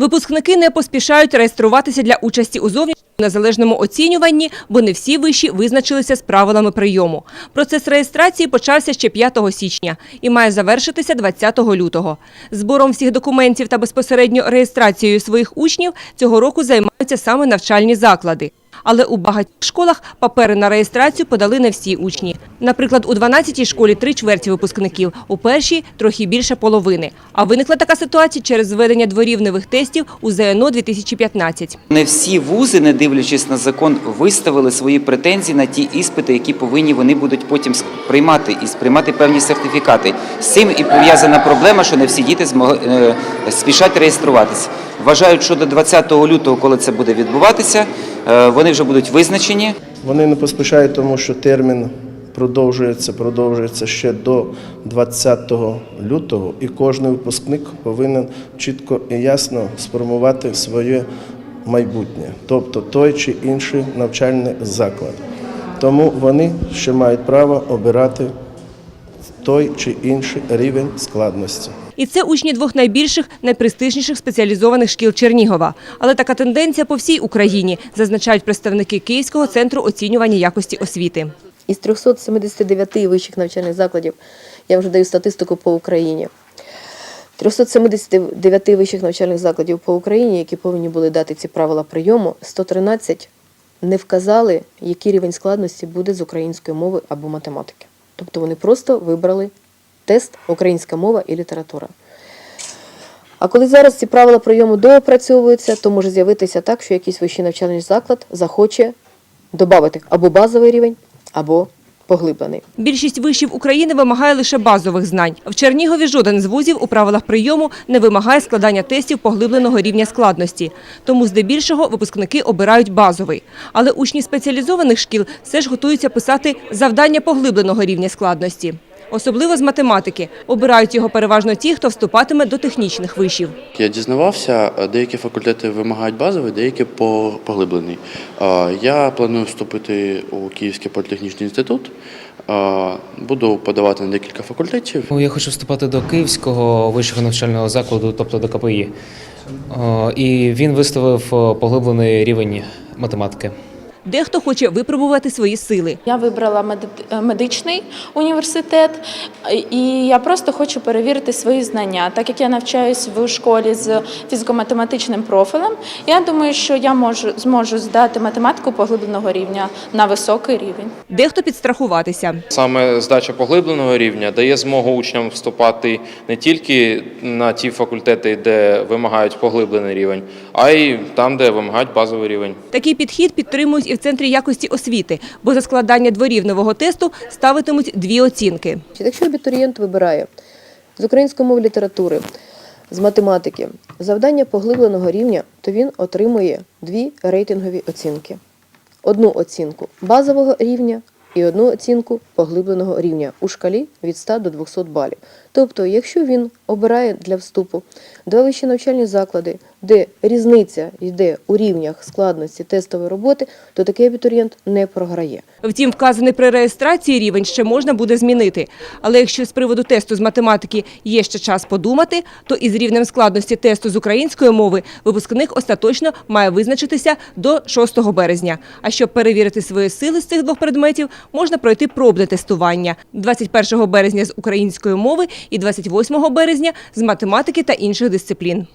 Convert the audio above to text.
Випускники не поспішають реєструватися для участі у зовнішньому незалежному оцінюванні, бо не всі виші визначилися з правилами прийому. Процес реєстрації почався ще 5 січня і має завершитися 20 лютого. Збором всіх документів та безпосередньо реєстрацією своїх учнів цього року займаються саме навчальні заклади. Але у багатьох школах папери на реєстрацію подали не всі учні. Наприклад, у 12-й школі три чверті випускників, у першій – трохи більше половини. А виникла така ситуація через зведення дворівневих тестів у ЗНО 2015. Не всі вузи, не дивлячись на закон, виставили свої претензії на ті іспити, які повинні вони будуть потім приймати і сприймати певні сертифікати. З цим і пов'язана проблема, що не всі діти змогли е, спішать реєструватися. Вважають, що до 20 лютого, коли це буде відбуватися, е, вони вже будуть визначені. Вони не поспішають, тому що термін продовжується, продовжується ще до 20 лютого, і кожен випускник повинен чітко і ясно сформувати своє майбутнє, тобто той чи інший навчальний заклад. Тому вони ще мають право обирати той чи інший рівень складності. І це учні двох найбільших, найпрестижніших спеціалізованих шкіл Чернігова. Але така тенденція по всій Україні, зазначають представники Київського центру оцінювання якості освіти. Із 379 вищих навчальних закладів, я вже даю статистику по Україні. 379 вищих навчальних закладів по Україні, які повинні були дати ці правила прийому, 113 не вказали, який рівень складності буде з української мови або математики. Тобто вони просто вибрали тест українська мова і література. А коли зараз ці правила прийому доопрацьовуються, то може з'явитися так, що якийсь вищий навчальний заклад захоче додати або базовий рівень, або поглиблений. Більшість вишів України вимагає лише базових знань. В Чернігові жоден з вузів у правилах прийому не вимагає складання тестів поглибленого рівня складності. Тому здебільшого випускники обирають базовий. Але учні спеціалізованих шкіл все ж готуються писати завдання поглибленого рівня складності. Особливо з математики. Обирають його переважно ті, хто вступатиме до технічних вишів. Я дізнавався, е, деякі факультети вимагають базовий, деякі по- поглиблений. Е, Я планую вступити у Київський політехнічний інститут. Е, Буду подавати на декілька факультетів. Ну, Я хочу вступати до Київського вищого навчального закладу, тобто до КПІ. І він виставив поглиблений рівень математики. Дехто хоче випробувати свої сили. Я вибрала меди- медичний університет, і я просто хочу перевірити свої знання. Так як я навчаюсь в школі з фізико-математичним профілем, я думаю, що я можу зможу здати математику поглибленого рівня на високий рівень. Дехто підстрахуватися. Саме здача поглибленого рівня дає змогу учням вступати не тільки на ті факультети, де вимагають поглиблений рівень, а й там, де вимагають базовий рівень. Такий підхід підтримують і в Центрі якості освіти, бо за складання дворівневого тесту ставитимуть дві оцінки. Якщо абітурієнт вибирає з української мови літератури, з математики завдання поглибленого рівня, то він отримує дві рейтингові оцінки: одну оцінку базового рівня і одну оцінку поглибленого рівня у шкалі від 100 до 200 балів. Тобто, якщо він обирає для вступу два вищі навчальні заклади, де різниця йде у рівнях складності тестової роботи, то такий абітурієнт не програє. Втім, вказаний при реєстрації рівень ще можна буде змінити. Але якщо з приводу тесту з математики є ще час подумати, то із рівнем складності тесту з української мови випускник остаточно має визначитися до 6 березня. А щоб перевірити свої сили з цих двох предметів, можна пройти пробне тестування 21 березня з української мови і 28 березня з математики та інших дисциплін.